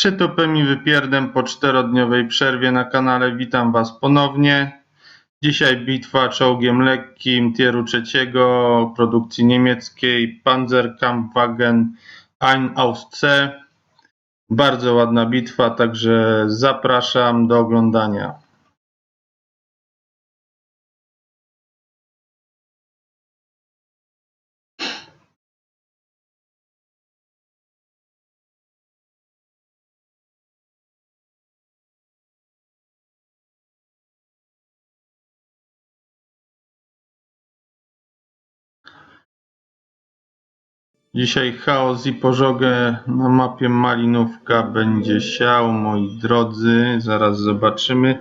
Przytupem i wypierdem po czterodniowej przerwie na kanale witam Was ponownie. Dzisiaj bitwa czołgiem lekkim tieru trzeciego produkcji niemieckiej Panzerkampfwagen 1 aus C. Bardzo ładna bitwa, także zapraszam do oglądania. Dzisiaj chaos i pożogę na mapie Malinówka będzie siał, moi drodzy. Zaraz zobaczymy.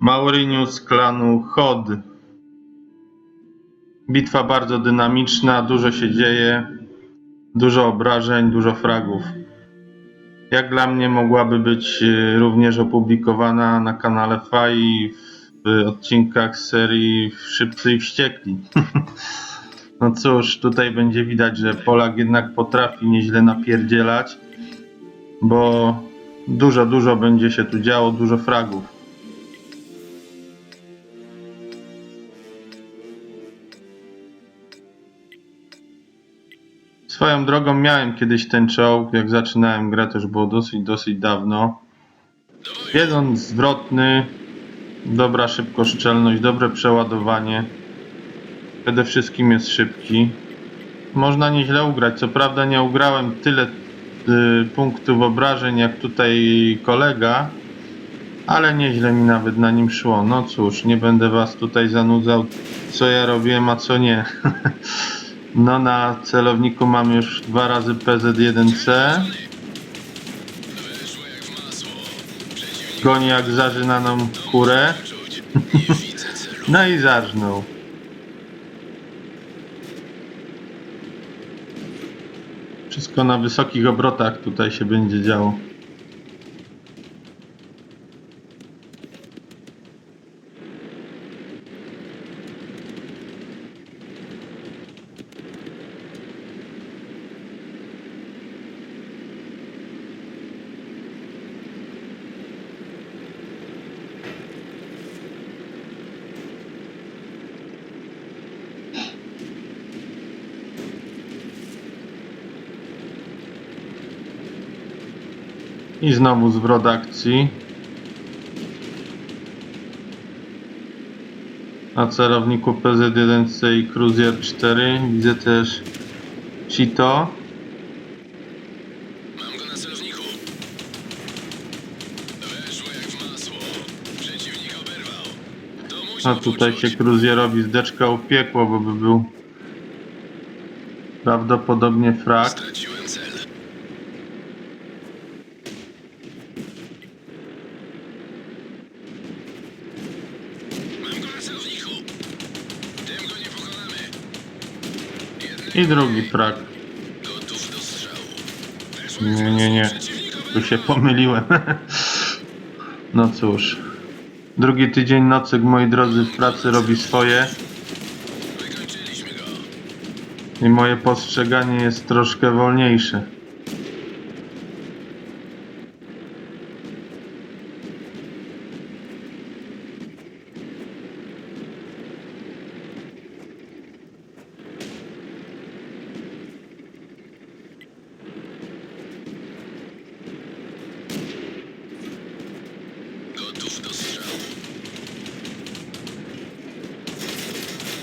Mauryniu z klanu Chod. Bitwa bardzo dynamiczna, dużo się dzieje, dużo obrażeń, dużo fragów. Jak dla mnie mogłaby być y, również opublikowana na kanale Fai w odcinkach serii Szybcy i Wściekli. No cóż, tutaj będzie widać, że Polak jednak potrafi nieźle napierdzielać, bo dużo, dużo będzie się tu działo, dużo fragów. Swoją drogą miałem kiedyś ten czołg, jak zaczynałem grę, już było dosyć, dosyć dawno. Jeden zwrotny, dobra szybkoszczelność, dobre przeładowanie. Przede wszystkim jest szybki. Można nieźle ugrać. Co prawda nie ugrałem tyle y, punktów obrażeń jak tutaj kolega, ale nieźle mi nawet na nim szło. No cóż, nie będę was tutaj zanudzał, co ja robiłem, a co nie. no na celowniku mamy już dwa razy PZ1C. Goni jak zażynaną kurę. no i zarżnął. Wszystko na wysokich obrotach tutaj się będzie działo. I znowu zwrot akcji. Na celowniku PZ1C i Cruiser 4 widzę też Cheeto. Mam go na celowniku. Weszło jak w masło. Przeciwnik oberwał. To musi A tutaj się Cruiserowi zdeczka upiekło, bo by był prawdopodobnie frak cel. Mam go na celowniku. Tym go nie pokonamy. Jeden I drugi jak Nie, nie, nie. Tu się pomyliłem. No cóż. Drugi tydzień nocyk, moi drodzy, w pracy robi swoje. I moje postrzeganie jest troszkę wolniejsze. Gotów do strzału.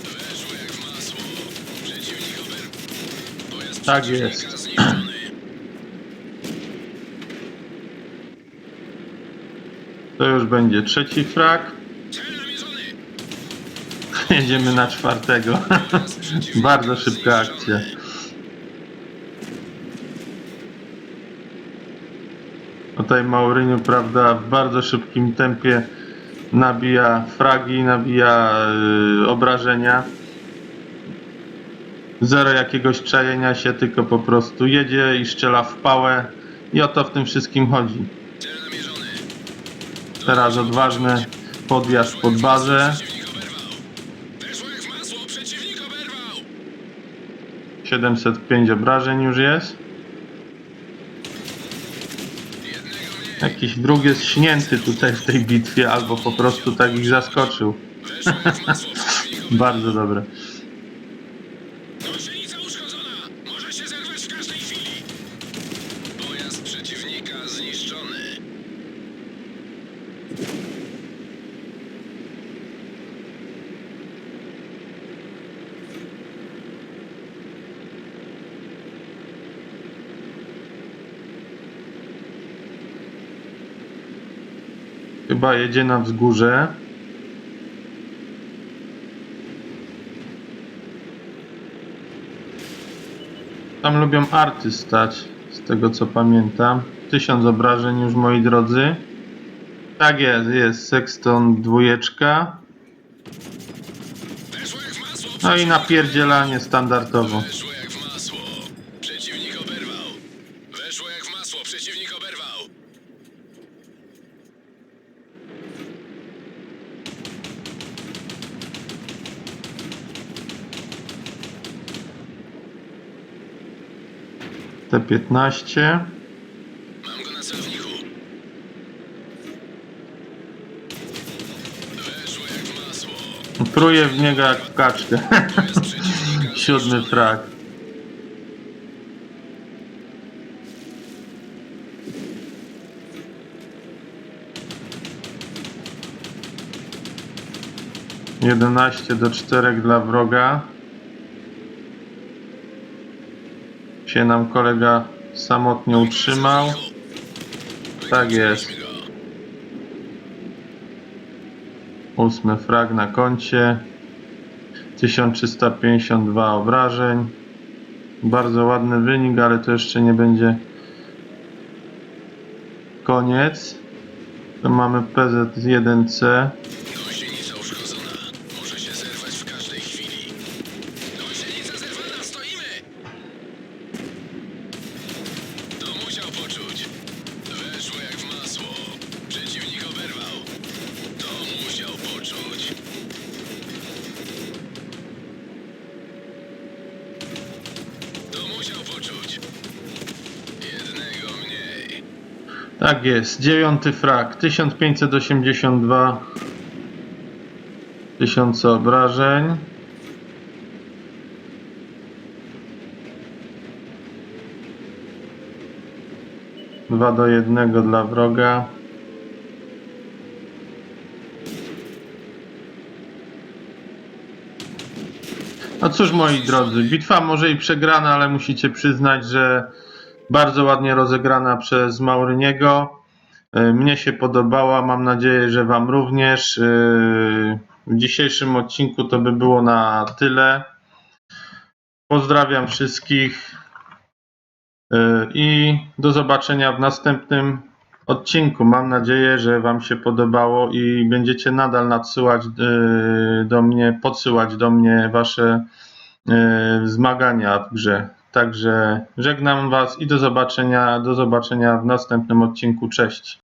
Weszło jak w masło. Przeciwnik oberwał. Pojazd Tak jest. To już będzie trzeci frak. Jedziemy na czwartego. Bardzo szybka akcja. Tutaj Mauryniu, prawda, w bardzo szybkim tempie nabija fragi, nabija y, obrażenia. Zero jakiegoś czajenia się, tylko po prostu jedzie i strzela w pałę. I o to w tym wszystkim chodzi. Teraz odważny podjazd pod bazę. Przeciwnik oberwał. Weszło jak w masło. Przeciwnik oberwał. 705 obrażeń już jest. Jakiś wróg jest śnięty tutaj w tej bitwie, albo po prostu tak ich zaskoczył. Bardzo dobre. Chyba jedzie na wzgórze. Tam lubią arty stać, z tego co pamiętam. Tysiąc obrażeń już, moi drodzy. Tak jest, jest Sexton dwójeczka. No i napierdzielanie standardowo. Weszło jak w masło. Przeciwnik oberwał. Weszło jak w masło. Przeciwnik oberwał. T15. Mam go na celowniku. Weszło jak w niego jak kaczkę. Siódmy frag. Jedenaście do czterech dla wroga. Się nam kolega samotnie utrzymał. Tak jest. Ósmy frag na koncie. 1352 obrażeń. Bardzo ładny wynik, ale to jeszcze nie będzie koniec. To mamy PZ1C. Tak jest, dziewiąty frag. 1582 tysiące obrażeń. Dwa do jednego dla wroga. No cóż moi drodzy, bitwa może i przegrana, ale musicie przyznać, że bardzo ładnie rozegrana przez Mauryniego. E, Mnie się podobała, mam nadzieję, że Wam również. E, W dzisiejszym odcinku to by było na tyle. Pozdrawiam wszystkich e, i do zobaczenia w następnym odcinku. Mam nadzieję, że Wam się podobało i będziecie nadal nadsyłać do mnie, podsyłać do mnie Wasze e, zmagania w grze. Także żegnam Was i do zobaczenia, do zobaczenia w następnym odcinku. Cześć.